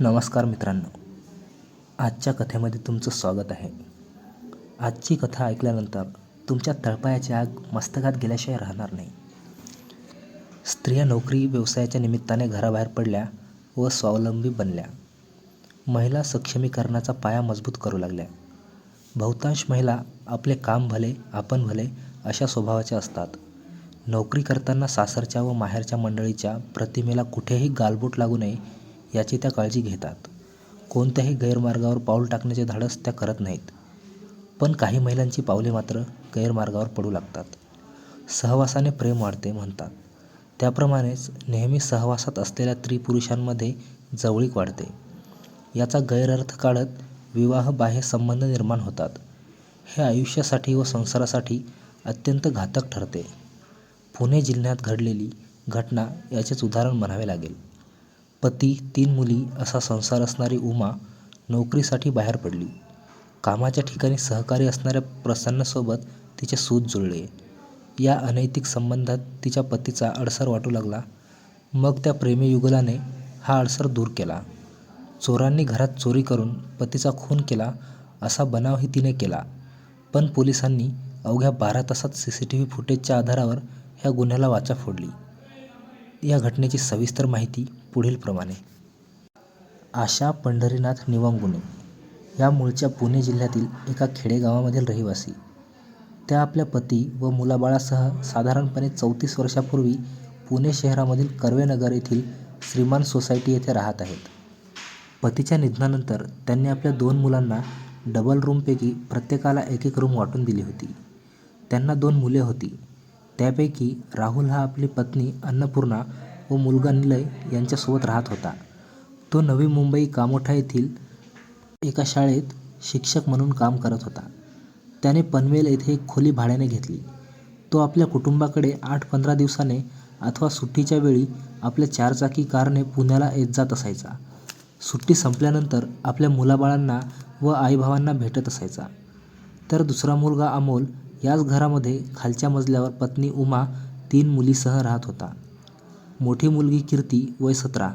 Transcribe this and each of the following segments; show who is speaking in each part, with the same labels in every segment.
Speaker 1: नमस्कार मित्रांनो. आजच्या कथेमध्ये तुमचं स्वागत आहे. आजची कथा ऐकल्यानंतर तुमच्या तळपायाची आग मस्तकात गेल्याशिवाय राहणार नाही. स्त्रिया नोकरी व्यवसायाच्या निमित्ताने घराबाहेर पडल्या व स्वावलंबी बनल्या. महिला सक्षमीकरणाचा पाया मजबूत करू लागल्या. बहुतांश महिला आपले काम भले आपण भले अशा स्वभावाच्या असतात. नोकरी करताना सासरच्या व माहेरच्या मंडळीच्या प्रतिमेला कुठेही गालबोट लागू नये याची त्या काळजी घेतात. कोणत्याही गैरमार्गावर पाऊल टाकण्याचे धाडस त्या करत नाहीत. पण काही महिलांची पावले मात्र गैरमार्गावर पडू लागतात. सहवासाने प्रेम वाढते म्हणतात. त्याप्रमाणेच नेहमी सहवासात असलेल्या स्त्री पुरुषांमध्ये जवळीक वाढते. याचा गैरअर्थ काढत विवाह बाह्य संबंध निर्माण होतात. हे आयुष्यासाठी व संसारासाठी अत्यंत घातक ठरते. पुणे जिल्ह्यात घडलेली घटना याचेच उदाहरण म्हणावे लागेल. पती तीन मुली असा संसार असणारी उमा नोकरीसाठी बाहेर पडली. कामाच्या ठिकाणी सहकारी असणाऱ्या प्रसन्नसोबत तिचे सूत जुळले. या अनैतिक संबंधात तिच्या पतीचा अडसर वाटू लागला. मग त्या प्रेमी युगलाने हा अडसर दूर केला. चोरांनी घरात चोरी करून पतीचा खून केला असा बनावही तिने केला. पण पोलिसांनी अवघ्या बारा तासात सी सी टी व्ही फुटेजच्या आधारावर ह्या गुन्ह्याला वाचा फोडली. या घटनेची सविस्तर माहिती पुढीलप्रमाणे. आशा पंढरीनाथ निवांगुणे या मूळच्या पुणे जिल्ह्यातील एका खेडेगावामधील रहिवासी. त्या आपल्या पती व मुलाबाळासह साधारणपणे चौतीस वर्षापूर्वी पुणे शहरामधील कर्वेनगर येथील श्रीमान सोसायटी येथे राहत आहेत. पतीच्या निधनानंतर त्यांनी आपल्या दोन मुलांना डबल रूमपैकी प्रत्येकाला एक एक रूम वाटून दिली होती. त्यांना दोन मुले होती. त्यापैकी राहुल हा आपली पत्नी अन्नपूर्णा व मुलगा निलय यांच्यासोबत राहत होता. तो नवी मुंबई कामोठा येथील एका शाळेत शिक्षक म्हणून काम करत होता. त्याने पनवेल येथे एक खोली भाड्याने घेतली. तो आपल्या कुटुंबाकडे आठ पंधरा दिवसाने अथवा सुट्टीच्या वेळी आपल्या चारचाकी कारने पुण्याला येत जात असायचा. सुट्टी संपल्यानंतर आपल्या मुलाबाळांना व आईभावांना भेटत असायचा. तर दुसरा मुलगा अमोल याच घरामध्ये खालच्या मजल्यावर पत्नी उमा तीन मुलीसह राहत होता. मोठी मुलगी कीर्ती वय सतरा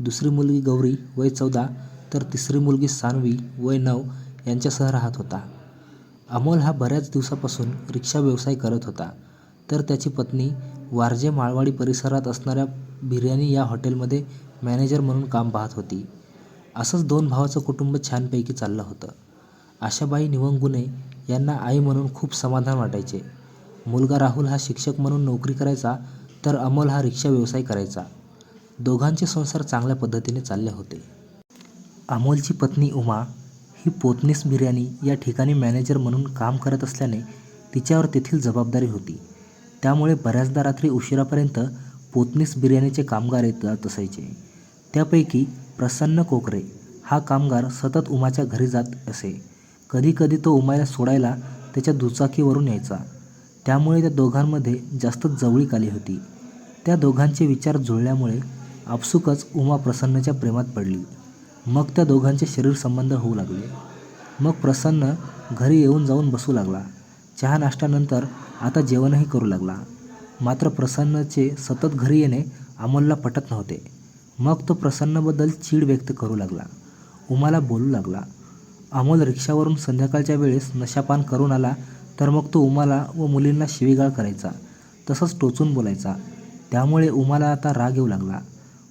Speaker 1: दुसरी मुलगी गौरी वय चौदा तर तिसरी मुलगी सानवी वय नऊ यांच्यासह राहत होता. अमोल हा बऱ्याच दिवसापासून रिक्षा व्यवसाय करत होता. तर त्याची पत्नी वारजे माळवाडी परिसरात असणाऱ्या बिर्याणी या हॉटेलमध्ये मॅनेजर म्हणून काम पाहत होती. असंच दोन भावाचं कुटुंब छानपैकी चाललं होतं. आशाबाई निवंगुने यांना आई म्हणून खूप समाधान वाटायचे. मुलगा राहुल हा शिक्षक म्हणून नोकरी करायचा तर अमोल हा रिक्षा व्यवसाय करायचा. दोघांचे संसार चांगल्या पद्धतीने चालले होते. अमोलची पत्नी उमा ही पोतनीस बिर्याणी या ठिकाणी मॅनेजर म्हणून काम करत असल्याने तिच्यावर तेथील जबाबदारी होती. त्यामुळे बऱ्याचदा रात्री उशिरापर्यंत पोतनीस बिर्याणीचे कामगार येत जात असायचे. त्यापैकी प्रसन्न कोकरे हा कामगार सतत उमाच्या घरी जात असे. कधीकधी तो उमाला सोडायला त्याच्या दुचाकीवरून यायचा. त्यामुळे त्या दोघांमध्ये जास्त जवळीक आली होती. त्या दोघांचे विचार जुळल्यामुळे आपसुकच उमा प्रसन्नच्या प्रेमात पडली. मग त्या दोघांचे शरीर संबंध होऊ लागले. मग प्रसन्न घरी येऊन जाऊन बसू लागला. चहा नाश्त्यानंतर आता जेवणही करू लागला. मात्र प्रसन्नचे सतत घरी येणे अमोलला पटत नव्हते. मग तो प्रसन्नबद्दल चीड व्यक्त करू लागला. उमाला बोलू लागला. अमोल रिक्षावरून संध्याकाळच्या वेळेस नशापान करून आला तर मग तो उमाला व मुलींना शिवीगाळ करायचा. तसंच टोचून बोलायचा. त्यामुळे उमाला आता राग येऊ लागला.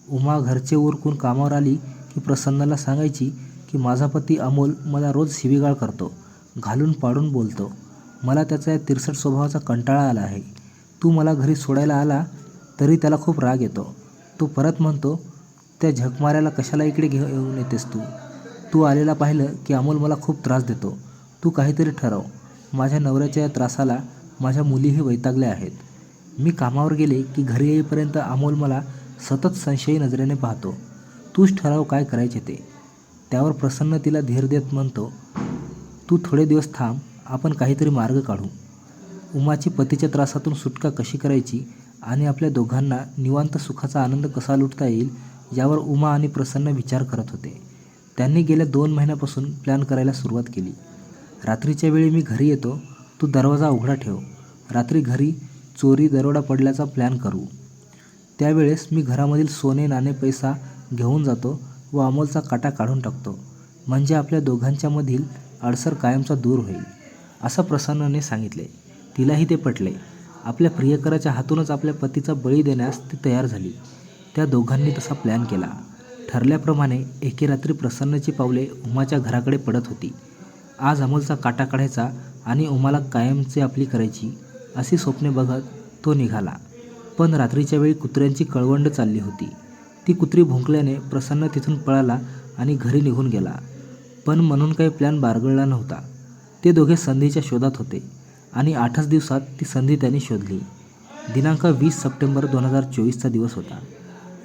Speaker 1: उमा घरचे उरकून कामावर आली की प्रसन्नाला सांगायची की माझा पती अमोल मला रोज शिवीगाळ करतो. घालून पाडून बोलतो. मला त्याचा या तिरसट स्वभावाचा कंटाळा आला आहे. तू मला घरी सोडायला आला तरी त्याला खूप राग येतो. तो परत म्हणतो त्या झकमाऱ्याला कशाला इकडे घेऊ येऊन येतेस तू? तू आलेला पाहिलं की अमोल मला खूप त्रास देतो. तू काहीतरी ठरव. माझ्या नवऱ्याच्या या त्रासाला माझ्या मुलीही वैतागल्या आहेत. मी कामावर गेले की घरी येईपर्यंत अमोल मला सतत संशयी नजरेने पाहतो. तूच ठराव काय करायचे ते? त्यावर प्रसन्न तिला धीर देत म्हणतो तू थोडे दिवस थांब आपण काहीतरी मार्ग काढू. उमाची पतीच्या त्रासातून सुटका कशी करायची आणि आपल्या दोघांना निवांत सुखाचा आनंद कसा लुटता येईल यावर उमा आणि प्रसन्न विचार करत होते. त्यांनी गेल्या दोन महिन्यापासून प्लॅन करायला सुरुवात केली. रात्रीच्या वेळी मी घरी येतो तू दरवाजा उघडा ठेव. रात्री घरी चोरी दरोडा पडल्याचा प्लॅन करू. त्यावेळेस मी घरामधील सोने नाणे पैसा घेऊन जातो व अमोलचा काटा काढून टाकतो. म्हणजे आपल्या दोघांच्यामधील अडसर कायमचा दूर होईल असं प्रसन्नने सांगितले. तिलाही ते पटले. आपल्या प्रियकराच्या हातूनच आपल्या पतीचा बळी देण्यास ती तयार झाली. त्या दोघांनी तसा प्लॅन केला. ठरल्याप्रमाणे एके रात्री प्रसन्नची पावले उमाच्या घराकडे पडत होती. आज अमोलचा काटा काढायचा आणि उमाला कायमचे आपली करायची अशी स्वप्ने बघत तो निघाला. पण रात्रीच्या वेळी कुत्र्यांची कळवंड चालली होती. ती कुत्री भुंकल्याने प्रसन्न तिथून पळाला आणि घरी निघून गेला. पण म्हणून काही प्लॅन बारगळला नव्हता. ते दोघे संधीच्या शोधात होते आणि आठच दिवसात ती संधी त्यांनी शोधली. दिनांक वीस सप्टेंबर दोन हजार चोवीसचा दिवस होता.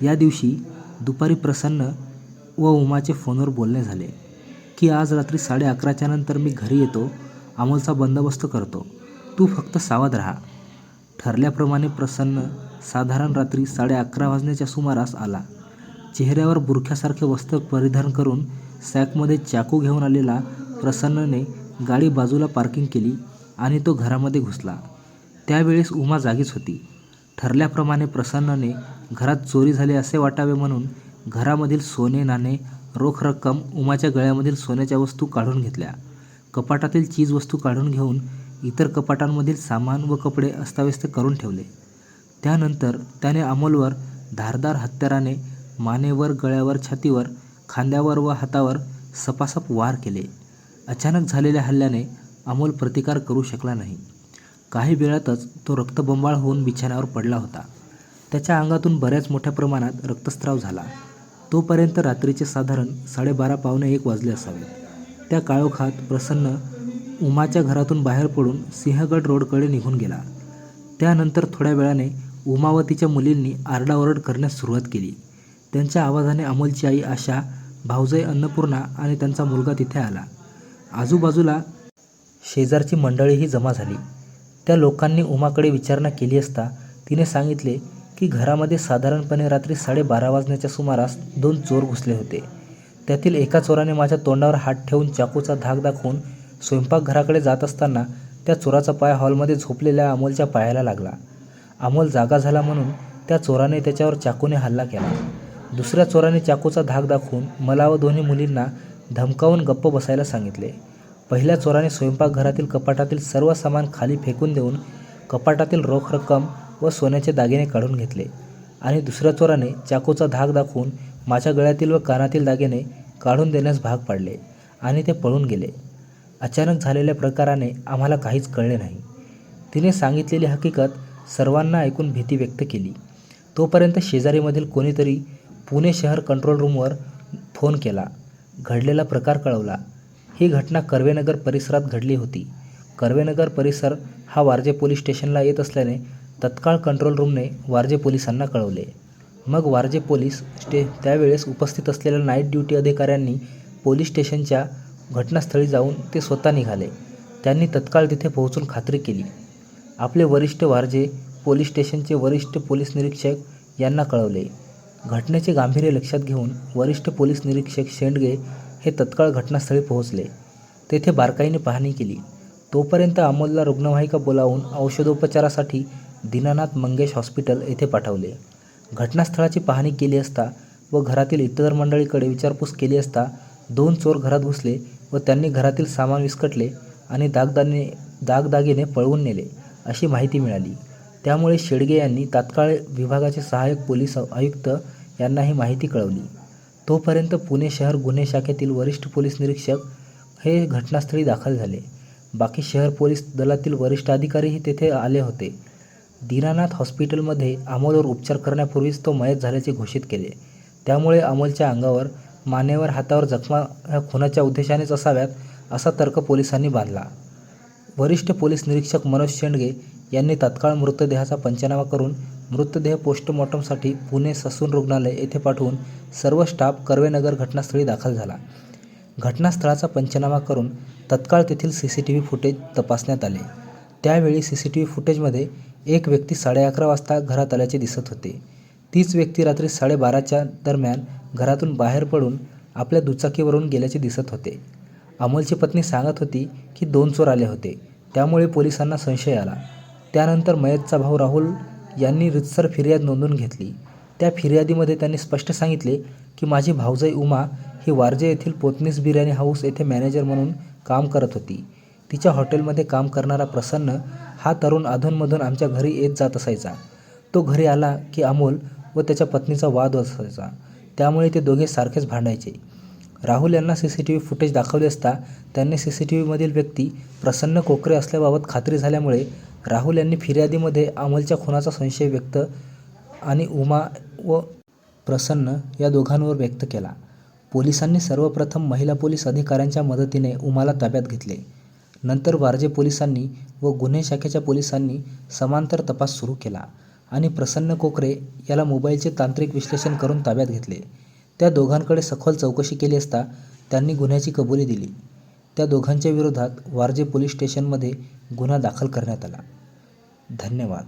Speaker 1: या दिवशी दुपारी प्रसन्न व उमाचे फोनवर बोलणे झाले. की आज रात्री साडे अकराच्या नंतर मी घरी येतो अमोलचा बंदोबस्त करतो. तू फक्त सावध राहा. ठरल्याप्रमाणे प्रसन्न साधारण रात्री साडे अकरा वाजण्याच्या सुमारास आला. चेहऱ्यावर बुरख्यासारखे वस्त्र परिधान करून सॅकमध्ये चाकू घेऊन आलेला प्रसन्नने गाडी बाजूला पार्किंग केली आणि तो घरामध्ये घुसला. त्यावेळेस उमा जागीच होती. ठरल्याप्रमाणे प्रसन्नने घरात चोरी झाली असे वाटावे म्हणून घरामधील सोने नाणे रोख रक्कम उमाच्या गळ्यामधील सोन्याच्या वस्तू काढून घेतल्या. कपाटातील चीज वस्तू काढून घेऊन इतर कपाटांमधील सामान व कपडे अस्ताव्यस्त करून ठेवले. त्यानंतर त्याने अमोलवर धारदार हत्याराने मानेवर गळ्यावर छातीवर खांद्यावर व हातावर सपासप वार केले. अचानक झालेल्या हल्ल्याने अमोल प्रतिकार करू शकला नाही. काही वेळातच तो रक्तबंबाळ होऊन बिछाण्यावर पडला होता. त्याच्या अंगातून बऱ्याच मोठ्या प्रमाणात रक्तस्राव झाला. तोपर्यंत रात्रीचे साधारण साडेबारा पावणे एक वाजले असावेत. त्या काळोखात प्रसन्न उमाच्या घरातून बाहेर पडून सिंहगड रोडकडे निघून गेला. त्यानंतर थोड्या वेळाने उमा व तिच्या मुलींनी आरडाओरड करण्यास सुरुवात केली. त्यांच्या आवाजाने अमोलची आई आशा भाऊजाई अन्नपूर्णा आणि त्यांचा मुलगा तिथे आला. आजूबाजूला शेजारची मंडळीही जमा झाली. त्या लोकांनी उमाकडे विचारणा केली असता तिने सांगितले की घरामध्ये साधारणपणे रात्री साडेबारा वाजण्याच्या सुमारास दोन चोर घुसले होते. त्यातील एका चोराने माझ्या तोंडावर हात ठेवून चाकूचा धाक दाखवून स्वयंपाकघराकडे जात असताना त्या चोराचा पाय हॉलमध्ये झोपलेल्या अमोलच्या पायाला लागला. अमोल जागा झाला म्हणून त्या चोराने त्याच्यावर चाकूने हल्ला केला. दुसऱ्या चोराने चाकूचा धाक दाखवून मला व दोन्ही मुलींना धमकावून गप्प बसायला सांगितले. पहिल्या चोराने स्वयंपाकघरातील कपाटातील सर्व सामान खाली फेकून देऊन कपाटातील रोख रक्कम व सोन्याचे दागिने काढून घेतले. आणि दुसऱ्या चोराने चाकूचा धाक दाखवून माझ्या गळ्यातील व कानातील दागिने काढून देण्यास भाग पाडले आणि ते पळून गेले. अचानक झालेल्या प्रकाराने आम्हाला काहीच कळले नाही. तिने सांगितलेली हकीकत सर्वांना ऐकून भीती व्यक्त केली. तोपर्यंत शेजारीमधील कोणीतरी पुणे शहर कंट्रोल रूमवर फोन केला. घडलेला प्रकार कळवला. ही घटना कर्वेनगर परिसरात घडली होती. कर्वेनगर परिसर हा वारजे पोलीस स्टेशनला येत असल्याने तत्काळ कंट्रोल रूमने वारजे पोलिसांना कळवले. मग वारजे पोलीस स्टे त्यावेळेस उपस्थित असलेल्या नाईट ड्युटी अधिकाऱ्यांनी पोलीस स्टेशनच्या घटनास्थळी जाऊन ते स्वतः निघाले. त्यांनी तत्काळ तिथे पोहोचून खात्री केली. आपले वरिष्ठ वारजे पोलीस स्टेशनचे वरिष्ठ पोलीस निरीक्षक यांना कळवले. घटनेचे गांभीर्य लक्षात घेऊन वरिष्ठ पोलीस निरीक्षक शेंडगे हे तत्काळ घटनास्थळी पोहोचले. तेथे बारकाईने पाहणी केली. तोपर्यंत अमोलला रुग्णवाहिका बोलावून औषधोपचारासाठी दीनानाथ मंगेश हॉस्पिटल येथे पाठवले. घटनास्थळाची पाहणी केली असता व घरातील इतर मंडळीकडे विचारपूस केली असता दोन चोर घरात घुसले व त्यांनी घरातील सामान विस्कटले आणि दागदाने दागदागिने पळवून नेले अशी माहिती मिळाली. त्यामुळे शेडगे यांनी तात्काळ विभागाचे सहाय्यक पोलीस आयुक्त यांना ही माहिती कळवली. तोपर्यंत पुणे शहर गुन्हे शाखेतील वरिष्ठ पोलीस निरीक्षक हे घटनास्थळी दाखल झाले. बाकी शहर पोलीस दलातील वरिष्ठ अधिकारीही तेथे आले होते. दीनानाथ हॉस्पिटलमध्ये अमोलवर उपचार करण्यापूर्वीच तो मयत झाल्याचे घोषित केले. त्यामुळे अमोलच्या अंगावर मानेवर हातावर जखमा ह्या खुनाच्या उद्देशानेच असाव्यात असा तर्क पोलिसांनी बांधला. वरिष्ठ पोलीस निरीक्षक मनोज शेंडगे यांनी तात्काळ मृतदेहाचा पंचनामा करून मृतदेह पोस्टमॉर्टमसाठी पुणे ससून रुग्णालय येथे पाठवून सर्व स्टाफ कर्वेनगर घटनास्थळी दाखल झाला. घटनास्थळाचा पंचनामा करून तत्काळ तेथील C C T V footage तपासण्यात आले. त्यावेळी सी सी टी व्ही फुटेजमध्ये एक व्यक्ती साडे अकरा वाजता घरात आल्याचे दिसत होते. तीच व्यक्ती रात्री साडेबाराच्या दरम्यान घरातून बाहेर पडून आपल्या दुचाकीवरून गेल्याचे दिसत होते. अमोलची पत्नी सांगत होती की दोन चोर आले होते. त्यामुळे पोलिसांना संशय आला. त्यानंतर मयतचा भाऊ राहुल यांनी रितसर फिर्याद नोंदवून घेतली. त्या फिर्यादीमध्ये त्यांनी स्पष्ट सांगितले की माझी भाऊजाई उमा ही वारजे येथील पोतनीस बिर्याणी हाऊस येथे मॅनेजर म्हणून काम करत होती. तिच्या हॉटेलमध्ये काम करणारा प्रसन्न हा तरुण अधूनमधून आमच्या घरी येत जात असायचा. तो घरी आला की अमोल व त्याच्या पत्नीचा वाद असायचा. त्यामुळे ते दोघे सारखेच भांडायचे. राहुल यांना C C T V footage दाखवले असता त्यांनी सी सी टी व्हीमधील व्यक्ती प्रसन्न कोकरे असल्याबाबत खात्री झाल्यामुळे राहुल यांनी फिर्यादीमध्ये अमोलच्या खुनाचा संशय व्यक्त आणि उमा व प्रसन्न या दोघांवर व्यक्त केला. पोलिसांनी सर्वप्रथम महिला पोलीस अधिकाऱ्यांच्या मदतीने उमाला ताब्यात घेतले. नंतर वारजे पोलिसांनी व गुन्हे शाखेच्या पोलिसांनी समांतर तपास सुरू केला आणि प्रसन्न कोकरे याला मोबाईलचे तांत्रिक विश्लेषण करून ताब्यात घेतले. त्या दोघांकडे सखोल चौकशी केली असता त्यांनी गुन्ह्याची कबुली दिली. त्या दोघांच्या विरोधात वारजे पोलीस स्टेशनमध्ये गुन्हा दाखल करण्यात आला. धन्यवाद.